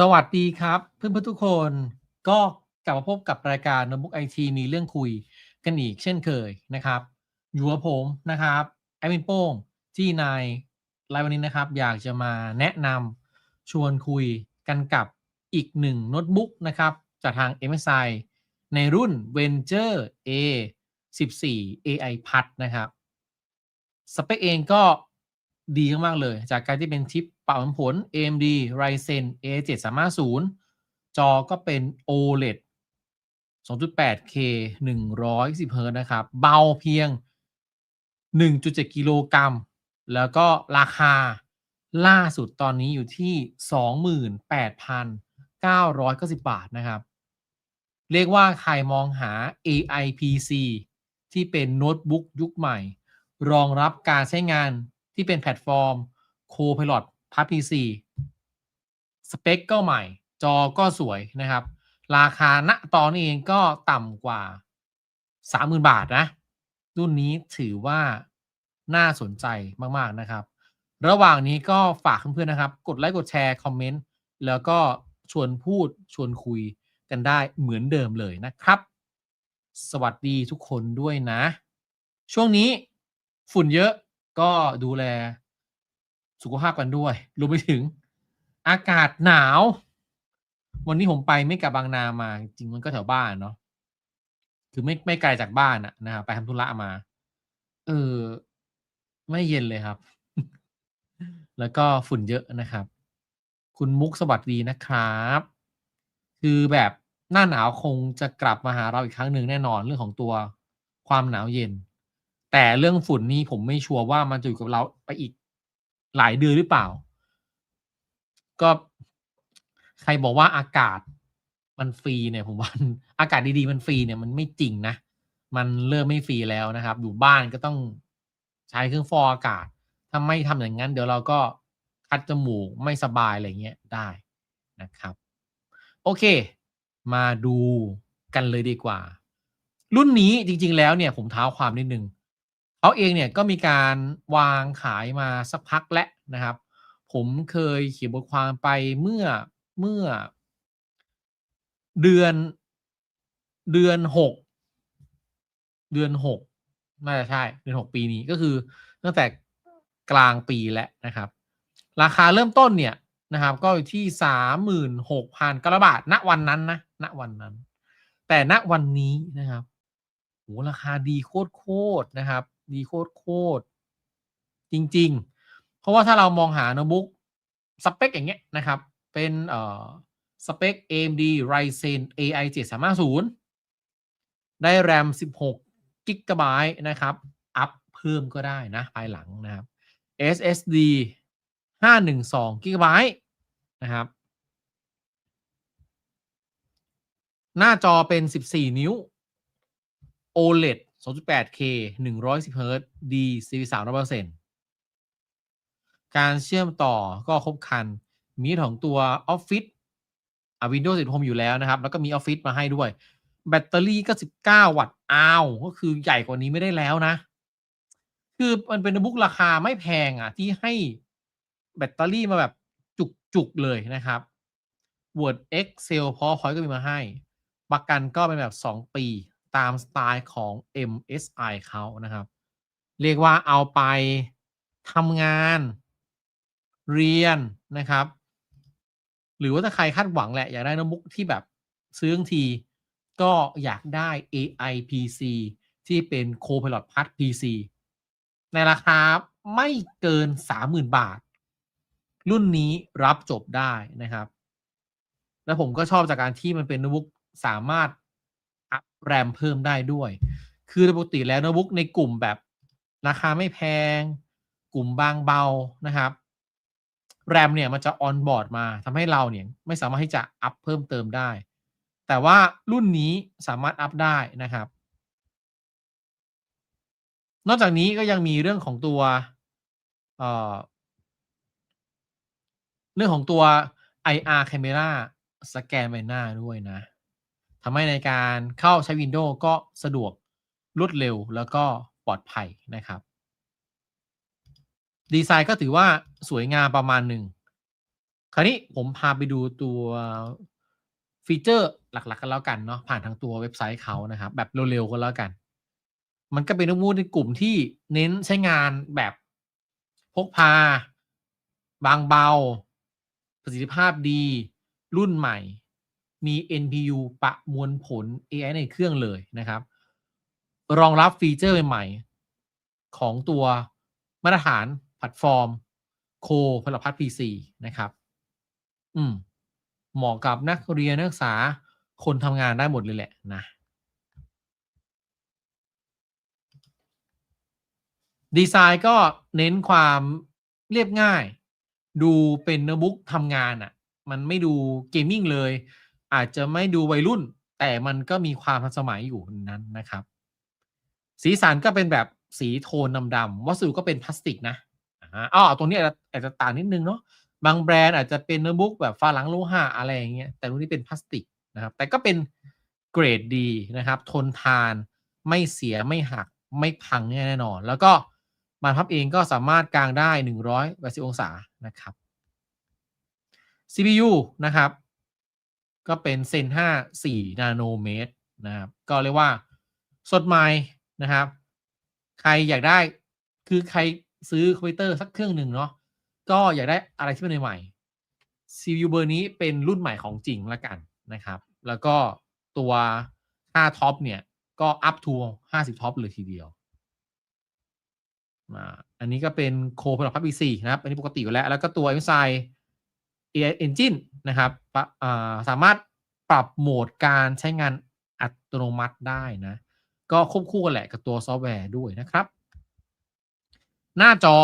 สวัสดีครับ เพื่อนๆทุกคนก็กลับมาพบกับรายการ Notebook IT มีเรื่องคุยกันอีกเช่นเคยนะครับ อยู่กับผมนะครับแอดมินโป้งที่นายไลฟ์วันนี้นะครับ อยากจะมาแนะนำชวนคุยกันกับอีกหนึ่งโน้ตบุ๊กนะครับ จากทาง MSI ในรุ่น Venture A 14 AI p a d นะครับ สเปคเองก็ ดีมากๆเลย จากการที่เป็นชิปปรับผล AMD Ryzen A7 350 จอก็เป็น OLED 2.8K 110 Hz นะครับ เบาเพียง 1.7 กิโลกรัม แล้วก็ราคาล่าสุดตอนนี้อยู่ที่ 28,990 บาทนะครับ เรียกว่าใครมองหา AI PC ที่เป็นโน้ตบุ๊กยุคใหม่ รองรับการใช้งาน ที่เป็นแพลตฟอร์ม Copilot พับ PC สเปคก็ใหม่ จอก็สวยนะครับ ราคาณตอนนี้เองก็ต่ำกว่า 30,000 บาทนะ รุ่นนี้ถือว่าน่าสนใจมาก ๆ นะครับ ระหว่างนี้ก็ฝากเพื่อนๆนะครับ กดไลค์กดแชร์คอมเมนต์แล้วก็ชวนพูดชวนคุยกันได้เหมือนเดิมเลยนะครับ สวัสดีทุกคนด้วยนะ ช่วงนี้ฝุ่นเยอะ ก็ดูแลสุขภาพกันด้วยรวมไปถึงอากาศหนาว วันนี้ผมไปไม่กลับบางนามาจริงมันก็แถวบ้านเนาะคือไม่ไม่ไกลจากบ้านอะนะครับไปทำธุระมา เออ ไม่เย็นเลยครับ แล้วก็ฝุ่นเยอะนะครับ คุณมุกสวัสดีนะครับ คือแบบหน้าหนาวคงจะกลับมาหาเราอีกครั้งหนึ่งแน่นอนเรื่องของตัวความหนาวเย็น แต่เรื่องฝุ่นนี่ผมไม่ชัวร์ว่ามันจะอยู่กับเราไปอีกหลายเดือนหรือเปล่า ก็ใครบอกว่าอากาศมันฟรีเนี่ย ผมว่าอากาศดีๆมันฟรีเนี่ยมันไม่จริงนะ มันเริ่มไม่ฟรีแล้วนะครับ อยู่บ้านก็ต้องใช้เครื่องฟอกอากาศถ้าไม่ทำอย่างนั้น เดี๋ยวเราก็คัดจมูกไม่สบายอะไรเงี้ยได้นะครับ โอเค มาดูกันเลยดีกว่า รุ่นนี้จริง ๆ แล้วเนี่ยผมเท้าความนิดนึง เขาเองเนี่ยก็มีการวางขายมาสักพักแล้วนะครับ ผมเคยเขียนบทความไปเมื่อเมื่อ เดือนเดือน6เดือน6น่าจะใช่ เดือน6ปีนี้ก็คือตั้งแต่กลางปีแล้วนะครับ ราคาเริ่มต้นเนี่ยนะครับ ก็อยู่ที่36,000บาทณวันนั้นนะณวันนั้น แต่ณวันนี้นะครับโอ้ราคาดีโคตรๆนะครับ ดีโคตรๆจริง ๆ เพราะว่าถ้าเรามองหาโน้ตบุ๊กสเปกอย่างเงี้ยนะครับ เป็นเอ่อสเปก AMD Ryzen AI 7 350 ได้ RAM 16กิกะไบต์นะครับ อัปเพิ่มก็ได้นะ ภายหลังนะครับ SSD 512กิกะไบต์นะครับ หน้าจอเป็น 14 นิ้ว OLED 2.8K 110 Hz D CV 300%การเชื่อมต่อก็ครบคัน มีของตัว Office อ่า Windows 10 Home อยู่แล้วนะครับ แล้วก็มี Office มาให้ด้วย แบตเตอรี่ก็ 19 วัตต์อ้าวก็คือใหญ่กว่านี้ไม่ได้แล้วนะ คือมันเป็นโน้ตบุ๊กราคาไม่แพงอะ ที่ให้แบตเตอรี่มาแบบจุก ๆ เลยนะครับ Word Excel PowerPoint ก็มีมาให้ ประกันก็เป็นแบบ 2 ปี ตามสไตล์ของ MSI เขานะครับ เรียกว่าเอาไปทำงานเรียนนะครับ หรือว่าถ้าใครคาดหวังแหละอยากได้โน้ตบุ๊กที่แบบซื้อทีก็อยากได้ AI PC ที่เป็น Copilot Plus PC ในราคาไม่เกิน 30,000 บาท รุ่นนี้รับจบได้นะครับ แล้วผมก็ชอบจากการที่มันเป็นโน้ตบุ๊กสามารถ อัป RAM เพิ่มได้ด้วย คือโดยปกติแล้วโน้ตบุ๊กในกลุ่มแบบราคาไม่แพง กลุ่มบางเบานะครับ RAM เนี่ยมันจะ on board มาทำให้เราเนี่ยไม่สามารถที่จะอัปเพิ่มเติมได้ แต่ว่ารุ่นนี้สามารถอัปได้นะครับ นอกจากนี้ก็ยังมีเรื่องของตัวเเรื่องของตัว IR Camera สแกนใบหน้าด้วยนะ ทำให้ในการเข้าใช้ Windows ก็สะดวกรวดเร็วแล้วก็ปลอดภัยนะครับ ดีไซน์ก็ถือว่าสวยงามประมาณหนึ่ง คราวนี้ผมพาไปดูตัวฟีเจอร์หลักๆกันแล้วกันเนาะผ่านทางตัวเว็บไซต์เขานะครับ แบบเร็วๆก็แล้วกัน มันก็เป็นมูดในกลุ่มที่เน้นใช้งานแบบพกพา บางเบา ประสิทธิภาพดีรุ่นใหม่ มี NPU ประมวลผล AI ในเครื่องเลยนะครับ รองรับฟีเจอร์ใหม่ๆ ของตัวมาตรฐานแพลตฟอร์ม โคพลพัฒน์ PC นะครับ อืม เหมาะกับนักเรียนนักศึกษาคนทำงานได้หมดเลยแหละนะ ดีไซน์ก็เน้นความเรียบง่าย ดูเป็นโน้ตบุ๊กทำงานอะ่ะ มันไม่ดูเกมมิ่งเลย อาจจะไม่ดูวัยรุ่น แต่มันก็มีความทันสมัยอยู่นั้นนะครับ สีสันก็เป็นแบบสีโทนดำๆวัสดุก็เป็นพลาสติกนะอ๋อตรงนี้อาจจะอาจจะต่างนิดนึงเนาะบางแบรนด์อาจจะเป็นโน้ตบุ๊กแบบฝาหลังโลหะอะไรอย่างเงี้ยแต่รุ่นนี้เป็นพลาสติกนะครับ แต่ก็เป็นเกรดดีนะครับ ทนทานไม่เสียไม่หักไม่พังแน่นอน แล้วก็บานพับเองก็สามารถกางได้180องศานะครับ CPU นะครับ ก็เป็นเซน5 4 นาโนเมตรนะครับ ก็เรียกว่าสดใหม่นะครับ ใครอยากได้คือใครซื้อคอมพิวเตอร์สักเครื่องหนึ่งเนาะก็อยากได้อะไรที่เป็นใหม่ CPU เบอร์นี้เป็นรุ่นใหม่ของจริงแล้วกันนะครับ แล้วก็ตัว5ท็อปเนี่ย ก็อัพทู50 ท็อปเลยทีเดียวอันนี้ก็เป็นโคพลับพับ B4 นะครับ อันนี้ปกติอยู่แล้ว แล้วก็ตัว MSI AI Engine นะครับสามารถปรับโหมดการใช้งานอัตโนมัติได้นะ ก็ควบคู่กันแหละกับตัวซอฟต์แวร์ด้วยนะครับ หน้าจอ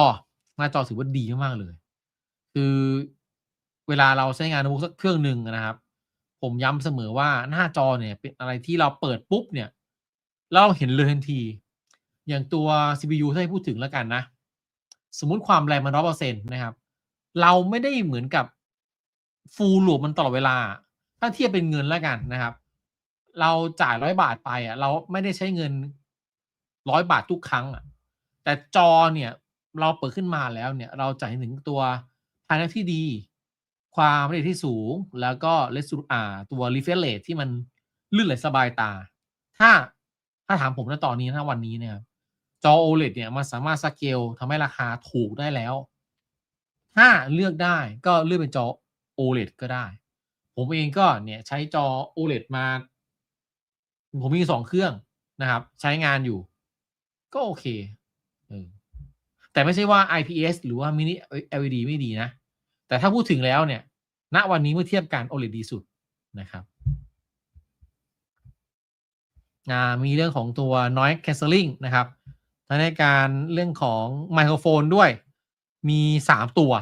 หน้าจอถือว่าดีมากเลย คือเวลาเราใช้งานโน้ตบุ๊กสักเครื่องหนึ่งนะครับ ผมย้ำเสมอว่าหน้าจอเนี่ยเป็นอะไรที่เราเปิดปุ๊บเนี่ยเราเห็นเลยทันที อย่างตัว CPU ถ้าให้พูดถึงแล้วกันนะ สมมุติความแรงมันร้อเปอร์เซ็นต์นะครับ เราไม่ได้เหมือนกับ ฟูลหลวมันตลอดเวลา ถ้าเทียบเป็นเงินแล้วกันนะครับ เราจ่ายร้อยบาทไปอะ เราไม่ได้ใช้เงินร้อยบาททุกครั้งอะ แต่จอเนี่ยเราเปิดขึ้นมาแล้วเนี่ย เราจะเห็นถึงตัวภายในที่ดี ความละเอียดที่สูง แล้วก็เลสูอ่าตัว refresh rate ที่มันลื่นไหลสบายตา ถ้าถ้าถามผมณตอนนี้นะวันนี้เนี่ยจอ OLED เนี่ยมันสามารถสเกลทำให้ราคาถูกได้แล้ว ถ้าเลือกได้ก็เลือกเป็นจอ OLED ก็ได้ ผมเองก็เนี่ยใช้จอ OLED มา ผมมีสองเครื่องนะครับ ใช้งานอยู่ ก็โอเคเออแต่ไม่ใช่ว่า IPS หรือว่า Mini LED ไม่ดีนะ แต่ถ้าพูดถึงแล้วเนี่ย ณวันนี้เมื่อเทียบกัน OLED ดีสุดนะครับมีเรื่องของตัว noise cancelling นะครับในการเรื่องของไมโครโฟนด้วย มีสามตัว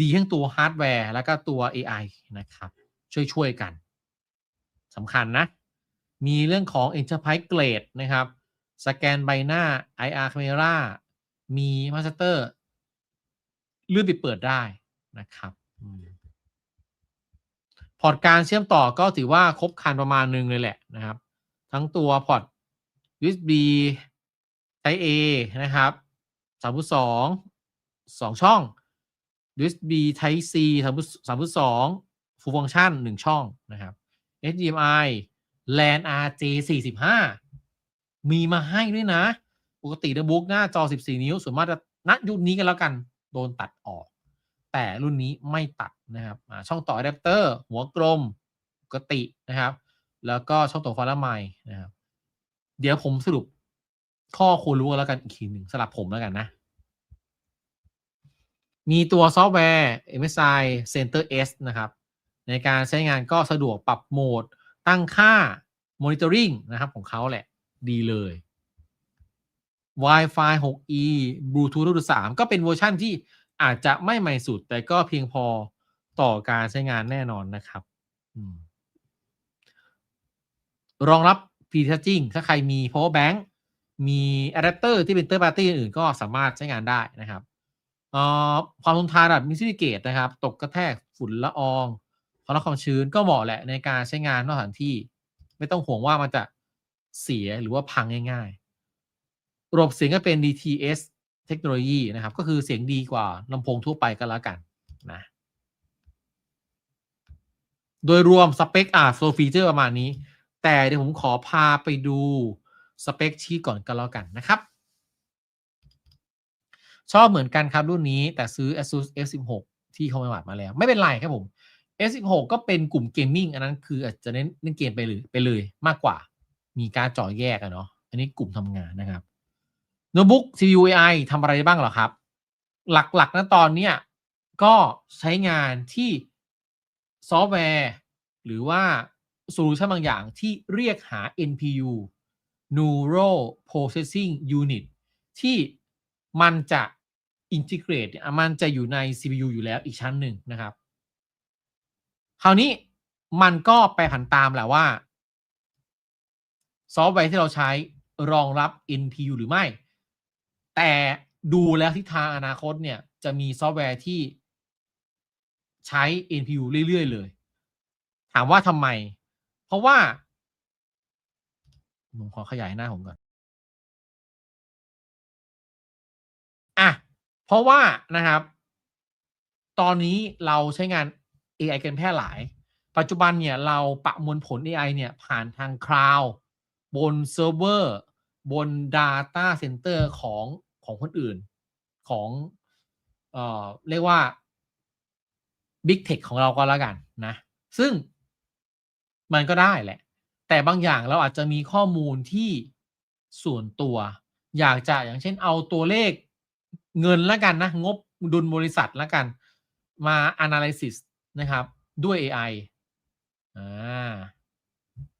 ดีทั้งตัวฮาร์ดแวร์แล้วก็ตัว AI นะครับ ช่วยๆกันสำคัญนะ มีเรื่องของ Enterprise Grade นะครับ สแกนใบหน้า IR Camera มีมาสเตอร์เลื่อนปิดเปิดได้นะครับพอร์ตการเชื่อมต่อก็ถือว่าครบคันประมาณนึงเลยแหละนะครับ ทั้งตัวพอร์ต USB Type A นะครับสามพุสองสองช่อง USB Type C สามพุสามพุสอง Full Function หนึ่งช่องนะครับ HDMI LAN RJ 45มีมาให้ด้วยนะ ปกติโน้ตบุ๊กหน้าจอ 14 นิ้ว ส่วนมากจะณยุคนี้กันแล้วกัน โดนตัดออก แต่รุ่นนี้ไม่ตัดนะครับ ช่องต่ออะแดปเตอร์ หัวกลมปกตินะครับ แล้วก็ช่องต่อฟ้าละไมนะครับ เดี๋ยวผมสรุปข้อควรรู้แล้วกันอีกทีหนึ่งสำหรับผมแล้วกันนะ มีตัวซอฟต์แวร์ MSI Center S นะครับ ในการใช้งานก็สะดวกปรับโหมด ตั้งค่า Monitoring นะครับของเขาแหละดีเลย Wi-Fi 6E Bluetooth รุ่น3ก็เป็นเวอร์ชั่นที่อาจจะไม่ใหม่สุด แต่ก็เพียงพอต่อการใช้งานแน่นอนนะครับรองรับ p Charging ถ้าใครมี power bank มีอะแดปเตอร์ที่เป็นเตอร์ปาร์ตี้อื่นก็สามารถใช้งานได้นะครับ ความทนทานระดับมิสซิเกตนะครับ ตกกระแทกฝุ่นละอองความร้อนความชื้นก็เหมาะแหละในการใช้งานนอกสถานที่ ไม่ต้องห่วงว่ามันจะเสียหรือว่าพังง่ายๆ ระบบเสียงก็เป็น DTS เทคโนโลยีนะครับ ก็คือเสียงดีกว่าลำโพงทั่วไปก็แล้วกันนะโดยรวมสเปคอะโซฟีเจอร์ประมาณนี้ แต่เดี๋ยวผมขอพาไปดูสเปคชีก่อนก็แล้วกันนะครับ ชอบเหมือนกันครับรุ่นนี้แต่ซื้อ ASUS F16 ที่เขามามาแล้ว ไม่เป็นไรครับผม F16 ก็เป็นกลุ่มเกมมิ่งอันนั้นคืออาจจะเน้นเล่นเกมไปเลยไปเลยมากกว่า มีการจอแยกอะเนาะอันนี้กลุ่มทำงานนะครับโน้ตบุ๊ก CPU AI ทำอะไรได้บ้างเหรอครับ หลักๆนะตอนเนี้ยก็ใช้งานที่ซอฟต์แวร์ หรือว่าโซลูชันบางอย่างที่เรียกหา NPU Neural Processing Unit ที่มันจะ integrate เนี่ยมันจะอยู่ใน CPU อยู่แล้วอีกชั้นหนึ่งนะครับ คราวนี้มันก็ไปผันตามแหละว่า ซอฟต์แวร์ที่เราใช้รองรับ NPU หรือไม่ แต่ดูแล้วทิศทางอนาคตเนี่ย จะมีซอฟต์แวร์ที่ใช้ NPU เรื่อย ๆ เลย ถามว่าทำไม เพราะว่า ผมขอขยายหน้าผมก่อน อะ เพราะว่านะครับ ตอนนี้เราใช้งาน AI กันแพร่หลาย ปัจจุบันเนี่ยเราประมวลผล AI เนี่ยผ่านทางคลาวด์บนเซิร์ฟเวอร์บน Data Center ของของคนอื่น ของเอ่อเรียกว่า Big Tech ของเราก็แล้วกันนะ ซึ่งมันก็ได้แหละ แต่บางอย่างเราอาจจะมีข้อมูลที่ส่วนตัว อยากจะอย่างเช่นเอาตัวเลข เงินละกันนะ งบดุลบริษัทละกัน มา analysis นะครับ ด้วย AI อ่า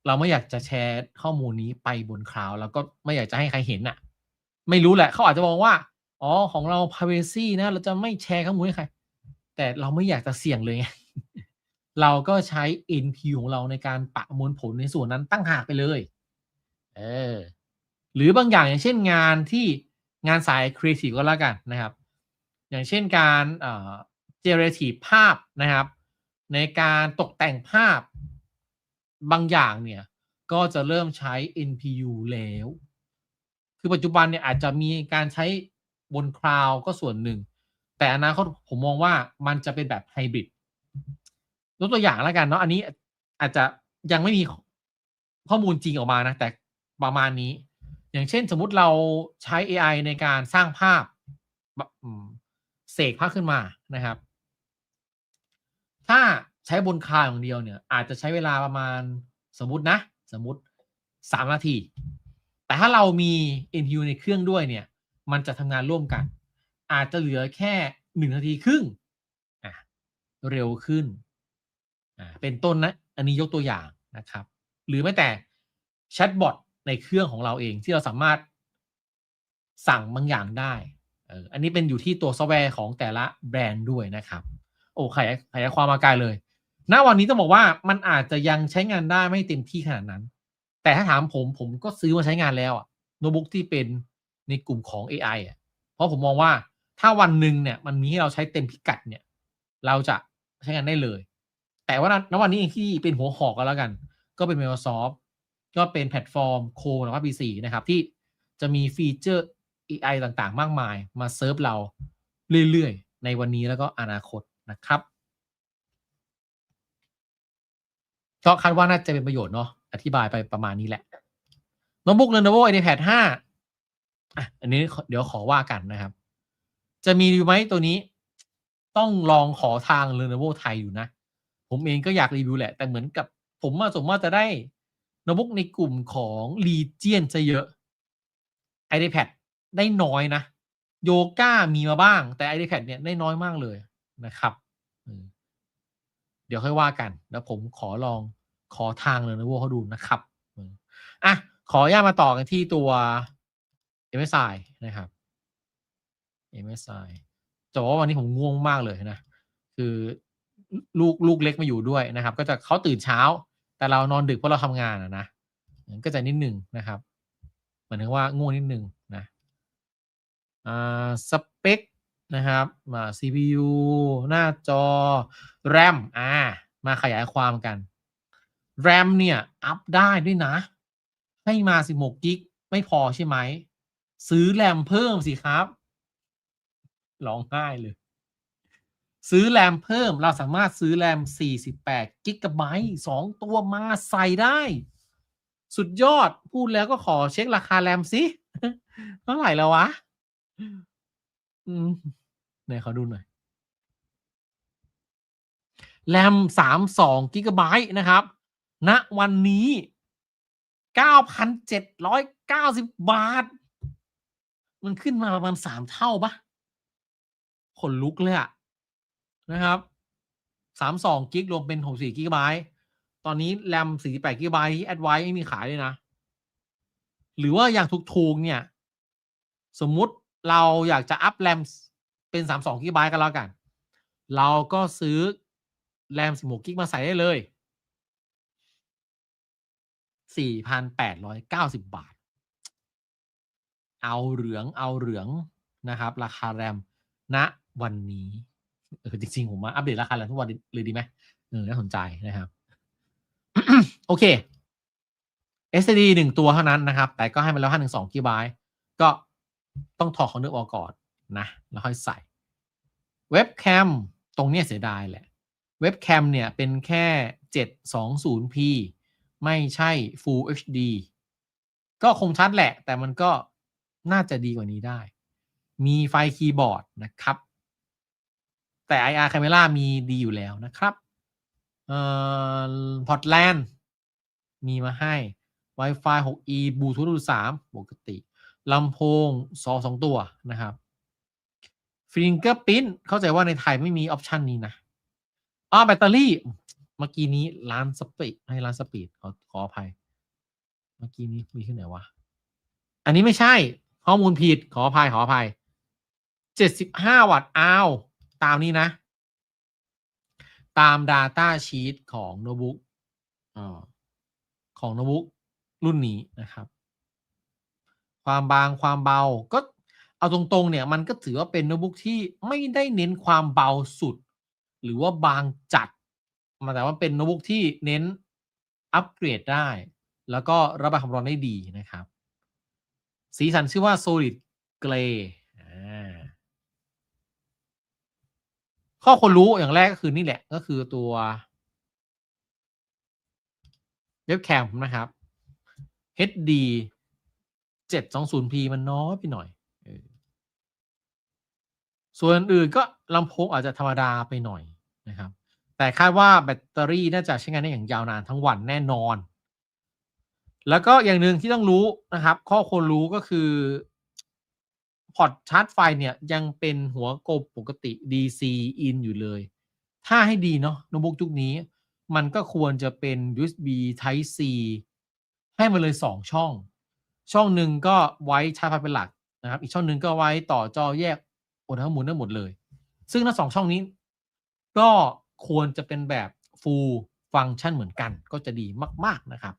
เราไม่อยากจะแชร์ข้อมูลนี้ไปบนคลาวด์แล้วก็ไม่อยากจะให้ใครเห็นน่ะ ไม่รู้แหละเขาอาจจะมองว่า อ๋อ ของเรา privacy นะ เราจะไม่แชร์ข้อมูลให้ใคร แต่เราไม่อยากจะเสี่ยงเลยไงเราก็ใช้ NP ของเราในการประมวลผลในส่วนนั้นตั้งหากไปเลย เออ หรือบางอย่างอย่างเช่นงานที่ งานสาย creative ก็แล้วกันนะครับ อย่างเช่นการเอ่อ generative ภาพนะครับ ในการตกแต่งภาพบางอย่างเนี่ย ก็จะเริ่มใช้ NPU แล้ว คือปัจจุบันเนี่ยอาจจะมีการใช้บนคลาวก็ส่วนหนึ่ง แต่อนาคตผมมองว่ามันจะเป็นแบบไฮบริดยกตัวอย่างแล้วกันเนาะอันนี้อาจจะยังไม่มีข้อมูลจริงออกมานะ แต่ประมาณนี้ อย่างเช่นสมมุติเราใช้ AI ในการสร้างภาพแบบเสกภาพขึ้นมานะครับ ถ้าใช้บนคลาวอย่างเดียวเนี่ย อาจจะใช้เวลาประมาณสมมตินะ สมมติสามนาที แต่ถ้าเรามี NPU ในเครื่องด้วยเนี่ย มันจะทำงานร่วมกัน อาจจะเหลือแค่หนึ่งนาทีครึ่งอะเร็วขึ้นอ่าเป็นต้นนะ อันนี้ยกตัวอย่างนะครับ หรือแม้แต่แชทบอท ในเครื่องของเราเองที่เราสามารถสั่งบางอย่างได้เอออันนี้เป็นอยู่ที่ตัวซอฟต์แวร์ของแต่ละแบรนด์ด้วยนะครับ โอ้ขยายขยายความมาไกลเลย ณ วันนี้ต้องบอกว่ามันอาจจะยังใช้งานได้ไม่เต็มที่ขนาดนั้น แต่ถ้าถามผมผมก็ซื้อมาใช้งานแล้วอะโน้ตบุ๊กที่เป็นในกลุ่มของ AI อะ เพราะผมมองว่าถ้าวันหนึ่งเนี่ยมันมีให้เราใช้เต็มพิกัดเนี่ย เราจะใช้งานได้เลย แต่ว่าณวันนี้เองที่เป็นหัวหอกกันแล้วกัน ก็เป็น Microsoft ก็เป็นแพลตฟอร์มโคนะครับ PC นะครับที่จะมีฟีเจอร์ AI ต่างๆ มากมาย มาเซิร์ฟเราเรื่อยๆ ในวันนี้แล้วก็อนาคตนะครับก็คาดว่าน่าจะเป็นประโยชน์เนาะอธิบายไปประมาณนี้แหละโน้ตบุ๊ก Lenovo IdeaPad 5อะอันนี้เดี๋ยวขอว่ากันนะครับ จะมีรีวิวไหมตัวนี้ ต้องลองขอทาง Lenovo ไทยอยู่นะ ผมเองก็อยากรีวิวแหละ แต่เหมือนกับผมมาสมมติว่าจะได้ โน้ตบุ๊กในกลุ่มของ Legion จะเยอะ iPad ได้น้อยนะโยก้ามีมาบ้าง แต่ iPad เนี่ยได้น้อยมากเลยนะครับเดี๋ยวค่อยว่ากัน แล้วผมขอลองขอทางเลยนะว่าเขาดูนะครับอะขออนุญาตมาต่อกันที่ตัว MSI นะครับ MSI แต่ว่าวันนี้ผมง่วงมากเลยนะ คือลูกลูกเล็กมาอยู่ด้วยนะครับ ก็จะเขาตื่นเช้า แต่เรานอนดึกเพราะเราทำงานนะนะก็จะนิดหนึ่งนะครับเหมือนว่าง่วงนิดหนึ่งนะอ่าสเปคนะครับมา CPU หน้าจอ RAM อ่ามาขยายความกัน RAM เนี่ย อัพได้ด้วยนะ ให้มา 16กิกไม่พอใช่ไหม ซื้อแรมเพิ่มสิครับร้องไห้เลย ซื้อแรมเพิ่มเราสามารถซื้อแรม 48 กิกะไบต์สองตัวมาใส่ได้ สุดยอดพูดแล้วก็ขอเช็คราคาแรมสิเท่าไหร่แล้ววะอืมไหนขอดูหน่อยแรมสามสองกิกะไบต์นะครับณวันนี้เก้าพันเจ็ดร้อยเก้าสิบบาท มันขึ้นมาประมาณสามเท่าปะขนลุกเลยอะ นะครับสามสองกิกรวมเป็นหกสี่กิกะไบต์ตอนนี้แรมสี่แปดกิกะไบต์ที่แอดไว้ไม่มีขายเลยนะ หรือว่าอย่างถูกๆเนี่ย สมมุติเราอยากจะอัพแรมเป็นสามสองกิกะไบต์กันแล้วกัน เราก็ซื้อแรมสิบหกกิกมาใส่ได้เลยสี่พันแปดร้อยเก้าสิบบาท เอาเหลืองเอาเหลืองนะครับ ราคาแรมณวันนี้ เออจริงๆ ผมมาอัปเดตราคาแรมทุกวันเลยดีไหมเออน่าสนใจนะครับ โอเค SSD หนึ่งตัวเท่านั้นนะครับ แต่ก็ให้มาแล้วห้าหนึ่งสองกิกะไบต์ก็ต้องถอดของเนื้อออกก่อนนะ แล้วค่อยใส่ เว็บแคมตรงเนี้ยเสียดายแหละ เว็บแคมเนี่ยเป็นแค่ 720p ไม่ใช่ Full HD ก็คงชัดแหละ แต่มันก็น่าจะดีกว่านี้ได้ มีไฟคีย์บอร์ดนะครับ แต่ IR Camera มีดีอยู่แล้วนะครับเอ่อพอร์ตแลนด์มีมาให้ Wi-Fi 6E Bluetooth 3 ปกติลำโพงสองสองตัวนะครับฟิงเกอร์พิ้นเข้าใจว่าในไทยไม่มีออปชันนี้นะอ๋อแบตเตอรี่ เมื่อกี้นี้ร้านสปีดให้ร้านสปีดขอขออภัย เมื่อกี้นี้มีที่ไหนวะ อันนี้ไม่ใช่ ข้อมูลผิดขออภัยขออภัย75วัตต์อ้าว ตามนี้นะ ตาม Data Sheet ของโน้ตบุ๊กของโน้ตบุ๊กรุ่นนี้นะครับ ความบางความเบาก็เอาตรงๆเนี่ยมันก็ถือว่าเป็นโน้ตบุ๊กที่ไม่ได้เน้นความเบาสุด หรือว่าบางจัดมาแต่ว่าเป็นโน้ตบุ๊กที่เน้นอัปเกรดได้ แล้วก็ระบายความร้อนได้ดีนะครับ สีสันชื่อว่า solid gray อ่า ข้อควรรู้อย่างแรกก็คือนี่แหละ ก็คือตัวเว็บแคมนะครับ HD 720p มันน้อยไปหน่อย ส่วนอื่นก็ลำโพงอาจจะธรรมดาไปหน่อยนะครับ แต่คาดว่าแบตเตอรี่น่าจะใช้งานได้อย่างยาวนานทั้งวันแน่นอน แล้วก็อย่างหนึ่งที่ต้องรู้นะครับ ข้อควรรู้ก็คือ พอร์ตชาร์จไฟเนี่ยยังเป็นหัวกบปกติ DC in อยู่เลย ถ้าให้ดีเนาะโน้ตบุ๊กยุคนี้ มันก็ควรจะเป็น USB Type C ให้มาเลย 2 ช่อง ช่องหนึ่งก็ไว้ชาร์จไฟเป็นหลักนะครับ อีกช่องหนึ่งก็ไว้ต่อจอแยกโอนทั้งหมุนได้หมดเลย ซึ่งทั้งสองช่องนี้ ก็ควรจะเป็นแบบ full function เหมือนกันก็จะดีมาก ๆ นะครับ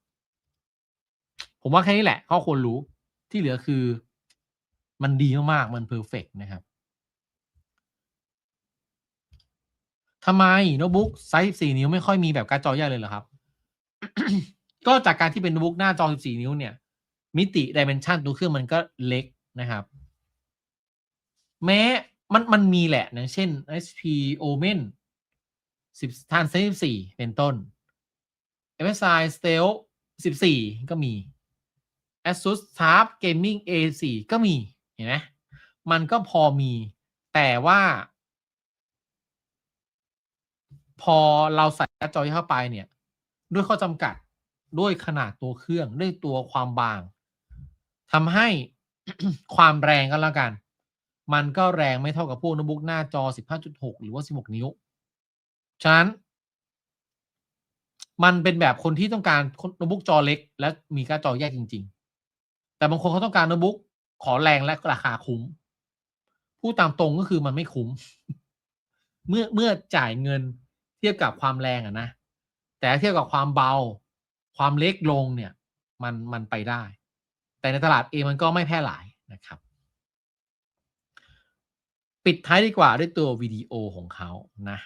ผมว่าแค่นี้แหละข้อควรรู้ที่เหลือคือ มันดีมากๆ มันเพอร์เฟกนะครับทำไมโน้ตบุ๊กไซส์14 นิ้วไม่ค่อยมีแบบการ์ดจอแยกเลยเหรอครับ ก็จากการที่เป็นโน้ตบุ๊กหน้าจอ 14 นิ้วเนี่ย มิติดิเมนชันตัวเครื่องมันก็เล็กนะครับ แม้มันมันมีแหละอย่างเช่น HP Omen 10ทานเซ14 เป็นต้น MSI Stealth 14 ก็มี ASUS TUF Gaming A4 ก็มี ห็นไหมมันก็พอมี แต่ว่า พอเราใส่การ์ดจอเข้าไปเนี่ย ด้วยข้อจำกัดด้วยขนาดตัวเครื่องด้วยตัวความบางทำให้ความแรงก็แล้วกัน มันก็แรงไม่เท่ากับพวกโน้ตบุ๊กหน้าจอ 15.6 หรือว่า 16 นิ้ว ฉะนั้น มันเป็นแบบคนที่ต้องการโน้ตบุ๊กจอเล็ก และมีการ์ดจอแยกจริง ๆ แต่บางคนเขาต้องการโน้ตบุ๊ก ขอแรงและราคาคุ้ม พูดตามตรงก็คือมันไม่คุ้ม เมื่อเมื่อจ่ายเงินเทียบกับความแรงอะนะ แต่เทียบกับความเบา ความเล็กลงเนี่ย มันมันไปได้ แต่ในตลาดเองมันก็ไม่แพร่หลายนะครับ ปิดท้ายดีกว่าด้วยตัววิดีโอของเขานะ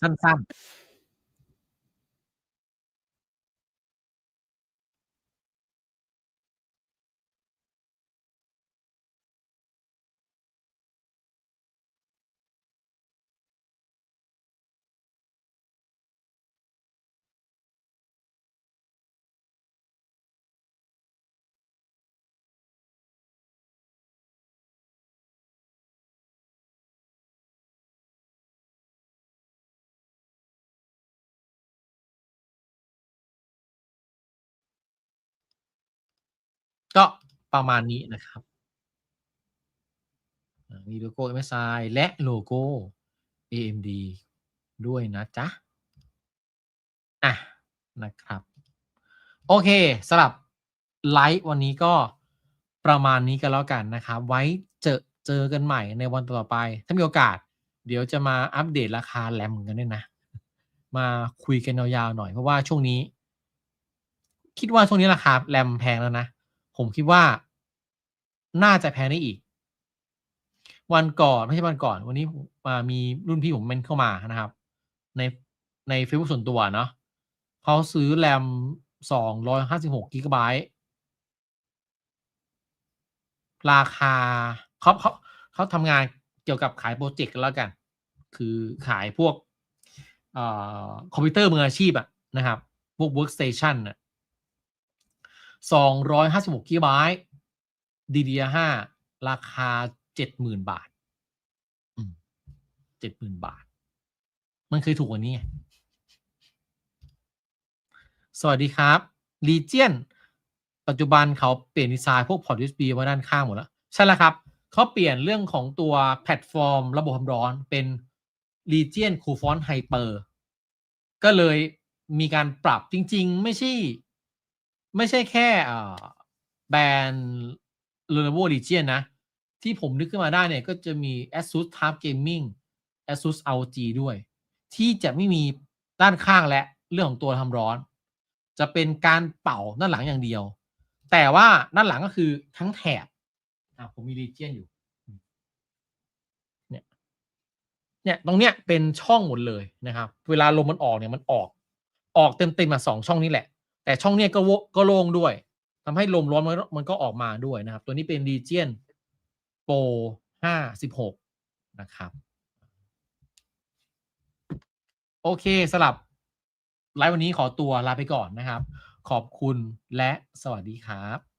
สั้นๆ ประมาณนี้นะครับมีโลโก้ MSI และโลโก้ AMD ด้วยนะจ๊ะ อะ นะครับ โอเคสำหรับไลฟ์วันนี้ก็ประมาณนี้ก็แล้วกันนะครับ ไว้เจอเจอกันใหม่ในวันต่อไป ถ้ามีโอกาส เดี๋ยวจะมาอัปเดตราคา RAM กันด้วยนะ มาคุยกันยาวๆหน่อยเพราะว่าช่วงนี้ คิดว่าช่วงนี้ราคา RAM แพงแล้วนะ ผมคิดว่า น่าจะแพงได้อีก วันก่อนไม่ใช่วันก่อน วันนี้อ่ามีรุ่นพี่ผมเมนเข้ามานะครับ ในในเฟซบุ๊กส่วนตัวเนาะเขาซื้อ RAM 256กิกะไบต์ราคาเขาเขาเขาทำงานเกี่ยวกับขายพรเจกต์ก็แล้วกัน คือขายพวกอคอมพิวเตอร์มืออาชีพอะนะครับ พวก Workstation น่ะ 256กิกะไบต์ DDR5 ราคา 70,000 บาทอืม70,000บาท มันเคยถูกกว่านี้ สวัสดีครับ Legion ปัจจุบันเขาเปลี่ยนดีไซน์พวกพอร์ต USB ไว้ด้านข้างหมดแล้ว ใช่แล้วครับ เขาเปลี่ยนเรื่องของตัวแพลตฟอร์ม ระบบความร้อนเป็น Legion c o o l f o n t Hyper ก็เลยมีการปรับจริง ๆ ไม่ใช่ ไม่ใช่แค่แบรนด์ Lenovo Legion นะ ที่ผมนึกขึ้นมาได้เนี่ยก็จะมี ASUS TUF Gaming ASUS ROG ด้วย ที่จะไม่มีด้านข้างและเรื่องของตัวทำร้อน จะเป็นการเป่าด้านหลังอย่างเดียว แต่ว่าด้านหลังก็คือทั้งแถบอ่าผมมี Legion อยู่เนี่ยเนี่ยตรงเนี้ยเป็นช่องหมดเลยนะครับ เวลาลมมันออกเนี่ยมันออกออกเต็มๆมาสอะ2ช่องนี้แหละ แต่ช่องเนี้ยก็โวะก็โล่งด้วยทำให้ลมร้อนมันก็มันก็ออกมาด้วยนะครับ ตัวนี้เป็นดีเจนโปรห้าสิบหกนะครับโอเคสลับไลฟ์วันนี้ขอตัวลาไปก่อนนะครับ ขอบคุณและสวัสดีครับ